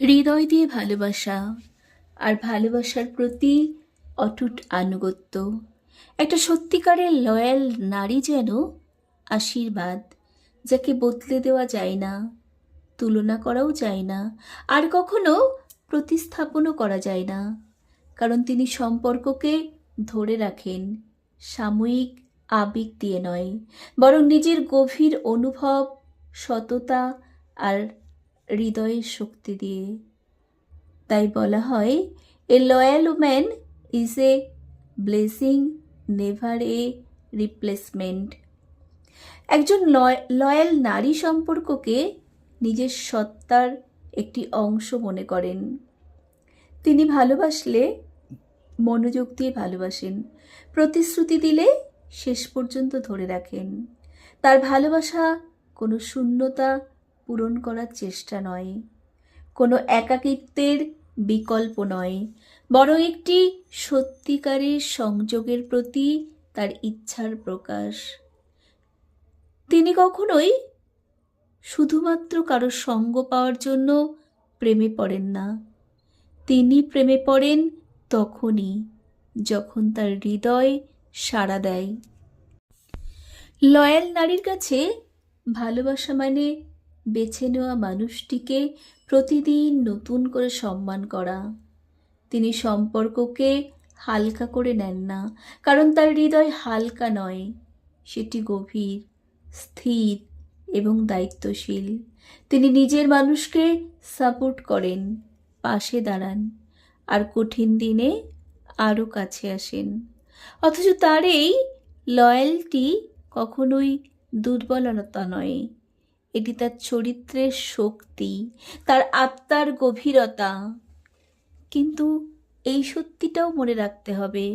হৃদয় দিয়ে ভালোবাসা আর ভালোবাসার প্রতি অটুট আনুগত্য। একটা সত্যিকারের লয়াল নারী যেন আশীর্বাদ, যাকে বদলে দেওয়া যায় না, তুলনা করাও যায় না, আর কখনো প্রতিস্থাপনও করা যায় না। কারণ তিনি সম্পর্ককে ধরে রাখেন, সাময়িক আবেগ দিয়ে নয়, বরং নিজের গভীর অনুভব, সততা আর হৃদয়ের শক্তি দিয়ে। তাই বলা হয় a loyal woman is a blessing never a replacement একজন লয়াল নারী সম্পর্ককে নিজের সত্তার একটি অংশ মনে করেন। তিনি ভালোবাসলে মনোযোগ দিয়ে ভালোবাসেন, প্রতিশ্রুতি দিলে শেষ পর্যন্ত ধরে রাখেন। তার ভালোবাসা কোনো শূন্যতা পূরণ করার চেষ্টা নয়। কোনো একাকিত্বের বিকল্প নয়। বরং একটি সত্যিকারের সংযোগের প্রতি তার ইচ্ছার প্রকাশ। তিনি কখনোই শুধুমাত্র কারও সঙ্গ পাওয়ার জন্য প্রেমে পড়েন না। তিনি প্রেমে পড়েন তখনই যখন তার হৃদয় সাড়া দেয়। লয়াল নারীর কাছে ভালোবাসা মানে বেছে নেওয়া মানুষটিকে প্রতিদিন নতুন করে সম্মান করা। তিনি সম্পর্ককে হালকা করে নেন না, কারণ তার হৃদয় হালকা নয়। সেটি গভীর, স্থির এবং দায়িত্বশীল। তিনি নিজের মানুষকে সাপোর্ট করেন, পাশে দাঁড়ান আর কঠিন দিনে আরও কাছে আসেন। অথচ তার এই লয়্যালটি কখনোই দুর্বলতা নয়। এটি তার চরিত্রের শক্তি, তার আত্মার গভীরতা। কিন্তু এই সত্যিটাও মনে রাখতে হবে,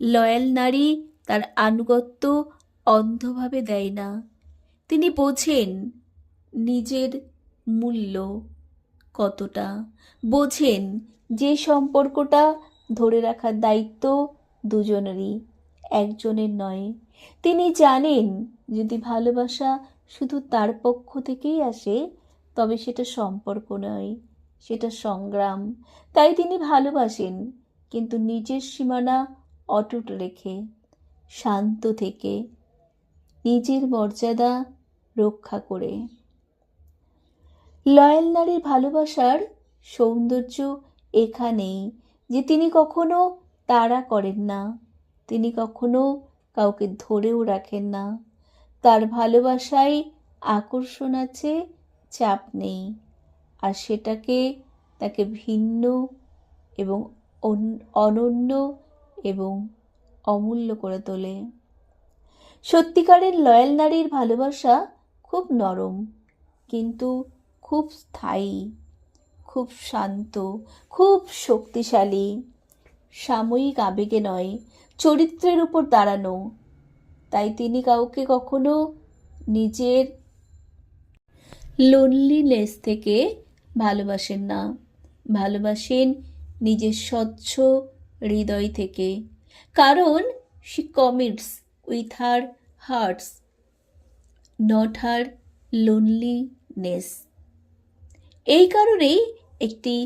লয়াল নারী তার আনুগত্য অন্ধভাবে দেয় না। তিনি বোঝেন নিজের মূল্য কতটা, বোঝেন যে সম্পর্কটা ধরে রাখার দায়িত্ব দুজনেরই, একজনের নয়। তিনি জানেন যদি ভালোবাসা শুধু তার পক্ষ থেকেই আসে, তবে সেটা সম্পর্ক নয়, সেটা সংগ্রাম। তাই তিনি ভালোবাসেন, কিন্তু নিজের সীমানা অটুট রেখে, শান্ত থেকে নিজের মর্যাদা রক্ষা করে। লয়াল নারীর ভালোবাসার সৌন্দর্য এখানেই, যে তিনি কখনো তাড়া করেন না, তিনি কখনো কাউকে ধরেও রাখেন না। তার ভালোবাসায় আকর্ষণ আছে, চাপ নেই। আর সেটাকে তাকে ভিন্ন এবং অনন্য এবং অমূল্য করে তোলে। সত্যিকারের লয়াল নারীর ভালোবাসা খুব নরম, কিন্তু খুব স্থায়ী, খুব শান্ত, খুব শক্তিশালী। সাময়িক আবেগে নয়, চরিত্রের উপর দাঁড়ানো তাই তিনি কাউকে কখনো নিজের লোনলিনেস থেকে ভালোবাসেন না। ভালোবাসেন নিজের স্বচ্ছ হৃদয় থেকে। কারণ she commits with her hearts not her loneliness এই কারণেই একটি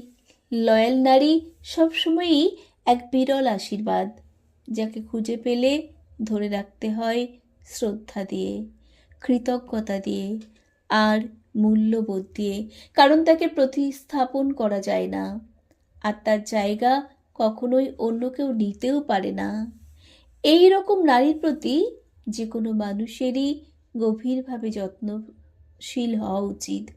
লয়াল নারী সবসময়ই এক বিরল আশীর্বাদ, যাকে খুঁজে পেলে ধরে রাখতে হয় শ্রদ্ধা দিয়ে, কৃতজ্ঞতা দিয়ে আর মূল্যবোধ দিয়ে। কারণ তাকে প্রতিস্থাপন করা যায় না। আর তার জায়গা কখনোই অন্য কেউ নিতেও পারে না। এই রকম নারীর প্রতি যে কোনো মানুষেরই গভীরভাবে যত্নশীল হওয়া উচিত।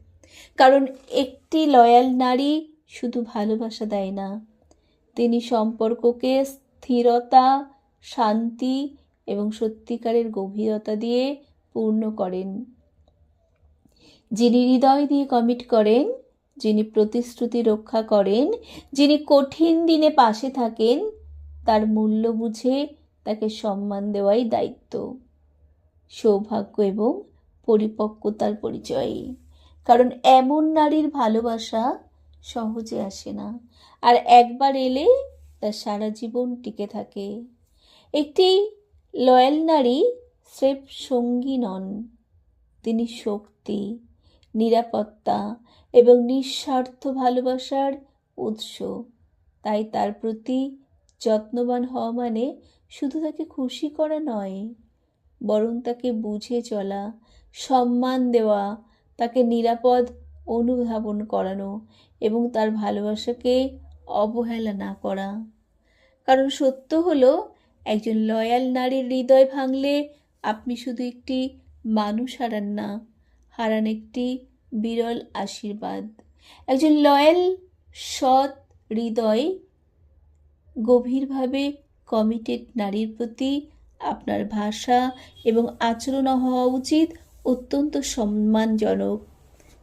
কারণ একটি লয়াল নারী শুধু ভালোবাসা দেয় না। তিনি সম্পর্ককে স্থিরতা, শান্তি এবং সত্যিকারের গভীরতা দিয়ে পূর্ণ করেন। যিনি হৃদয় দিয়ে কমিট করেন, যিনি প্রতিশ্রুতি রক্ষা করেন, যিনি কঠিন দিনে পাশে থাকেন, তার মূল্য বুঝে তাকে সম্মান দেওয়াই দায়িত্ব। সৌভাগ্য এবং পরিপক্কতার পরিচয়। কারণ এমন নারীর ভালোবাসা সহজে আসে না। আর একবার এলে তার সারা জীবন টিকে থাকে। একটি লয়াল নারী স্রেফ সঙ্গী নন। তিনি শক্তি, নিরাপত্তা এবং নিঃস্বার্থ ভালোবাসার উৎস। তাই তার প্রতি যত্নবান হওয়া মানে শুধু তাকে খুশি করা নয়, বরং তাকে বুঝে চলা, সম্মান দেওয়া, তাকে নিরাপদ অনুধাবন করানো এবং তার ভালোবাসাকে অবহেলা না করা। কারণ সত্য হলো একজন লয়াল নারীর হৃদয় ভাঙলে আপনি শুধু একটি মানুষ হারান না, হারান একটি বিরল আশীর্বাদ। একজন লয়াল সৎ হৃদয় গভীরভাবে কমিটেড নারীর প্রতি আপনার ভাষা এবং আচরণ হওয়া উচিত অত্যন্ত সম্মানজনক,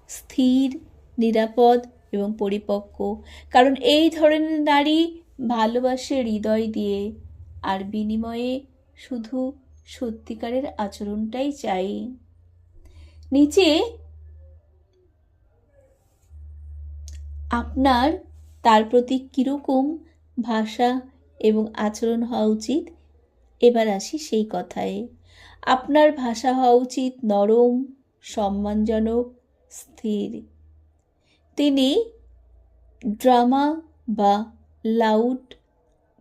স্থির, নিরাপদ এবং পরিপক্ক। কারণ এই ধরনের নারী ভালোবাসে হৃদয় দিয়ে। আর বিনিময়ে শুধু সত্যিকারের আচরণটাই চাই। নিচে আপনার তার প্রতি কীরকম ভাষা এবং আচরণ হওয়া উচিত? এবার আসি সেই কথায়। আপনার ভাষা হওয়া উচিত নরম, সম্মানজনক, স্থির। তিনি ড্রামা বা লাউড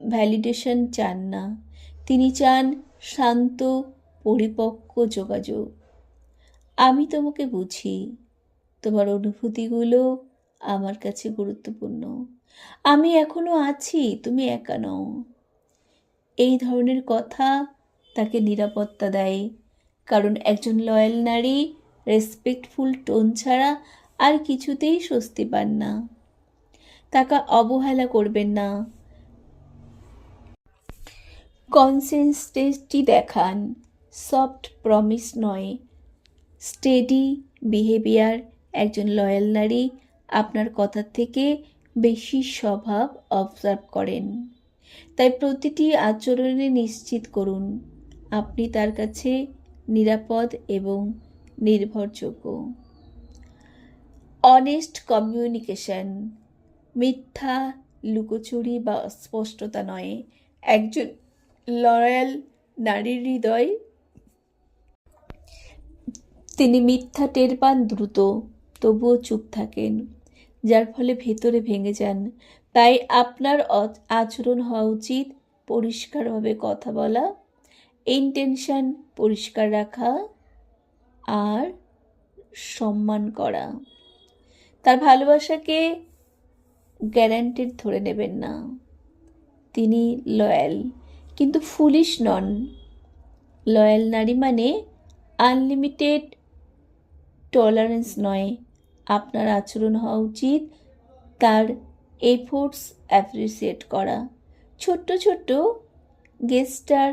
ভ্যালিডেশন চান না। তিনি চান শান্ত, পরিপক্ক যোগাযোগ। আমি তোমাকে বুঝি, তোমার অনুভূতিগুলো আমার কাছে গুরুত্বপূর্ণ। আমি এখনও আছি, তুমি একা নও। এই ধরনের কথা তাকে নিরাপত্তা দেয়, কারণ একজন লয়াল নারী রেসপেক্টফুল টোন ছাড়া আর কিছুতেই স্বস্তি পান না। তাকে অবহেলা করবেন না কনসেন্সটেন্সটি দেখান, সফট প্রমিস নয়। স্টেডি বিহেভিয়ার, একজন লয়াল নারী আপনার কথার থেকে বেশি স্বভাব অবজার্ভ করেন। তাই প্রতিটি আচরণে নিশ্চিত করুন, আপনি তার কাছে নিরাপদ এবং নির্ভরযোগ্য। অনেস্ট কমিউনিকেশন, মিথ্যা, লুকোচুরি বা স্পষ্টতা নয়। একজন লয়াল নারীর হৃদয়। তিনি মিথ্যা টের পান দ্রুত, তবুও চুপ থাকেন, যার ফলে ভেতরে ভেঙে যান। তাই আপনার আচরণ হওয়া উচিত, পরিষ্কারভাবে কথা বলা ইন্টেনশন পরিষ্কার রাখা আর সম্মান করা। তার ভালোবাসাকে গ্যারান্টেড ধরে নেবেন না। তিনি লয়াল কিন্তু ফুলিশ নন। লয়াল নারী মানে আনলিমিটেড টলারেন্স নয়। আপনার আচরণ হওয়া উচিত, তার এফোর্টস অ্যাপ্রিসিয়েট করা। ছোট্ট ছোট্ট গেস্টার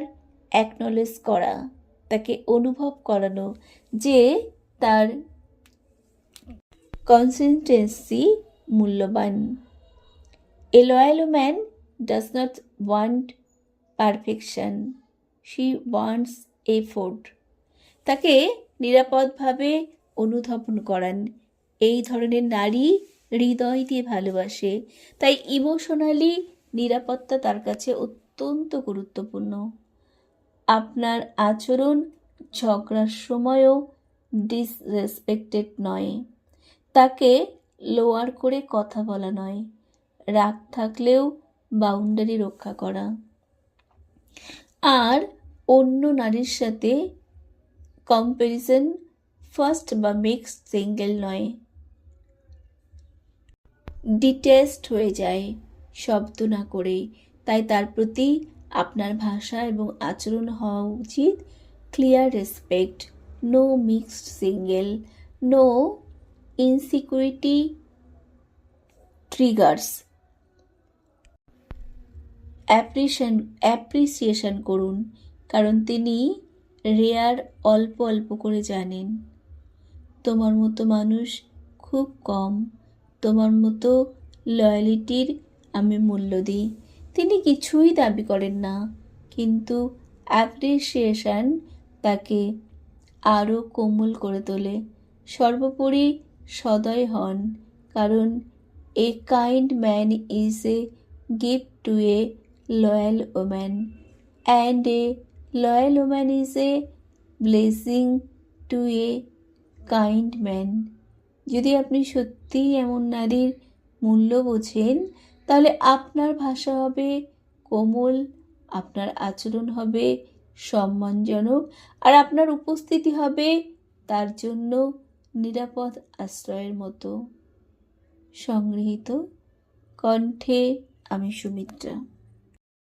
অ্যাকনলেজ করা, তাকে অনুভব করানো, যে তার কনসিস্টেন্সি মূল্যবান। A loyal man does not want perfection she wants effort তাকে নিরাপদভাবে অনুধাবন করান। এই ধরনের নারী হৃদয় দিয়ে ভালোবাসে। তাই ইমোশনালি নিরাপত্তা তার কাছে অত্যন্ত গুরুত্বপূর্ণ। আপনার আচরণ ঝগড়ার সময়ও ডিসরেসপেক্টেড নয়। তাকে লোয়ার করে কথা বলা নয়। রাগ থাকলেও বাউন্ডারি রক্ষা করা। আর অন্য নারীর সাথে কম্প্যারিজন ফার্স্ট বা মিক্সড সিঙ্গেল নয়। ডিটেস্ট হয়ে যায়, শব্দ না করে। তাই তার প্রতি আপনার ভাষা এবং আচরণ হওয়া উচিত। Clear respect no mixed signal no insecurity triggers appreciation appreciation করুন। কারণ তিনি রেয়ার অল্প অল্প করে জানেন। তোমার মতো মানুষ খুব কম। তোমার মতো লয়ালিটির আমি মূল্য দিই। তিনি কিছুই দাবি করেন না। কিন্তু অ্যাপ্রিসিয়েশন তাকে আরও কোমল করে তোলে। সর্বোপরি সদয় হন। কারণ a kind man is a gift to a loyal woman and a loyal woman is a blessing to a kind man যদি আপনি সত্যি সত্যিই এমন নারীর মূল্য বোঝেন, তাহলে আপনার ভাষা হবে কোমল, আপনার আচরণ হবে সম্মানজনক, আর আপনার উপস্থিতি হবে তার জন্য নিরাপদ আশ্রয়ের মতো। সংগৃহীত কণ্ঠে আমি সুমিত্রা।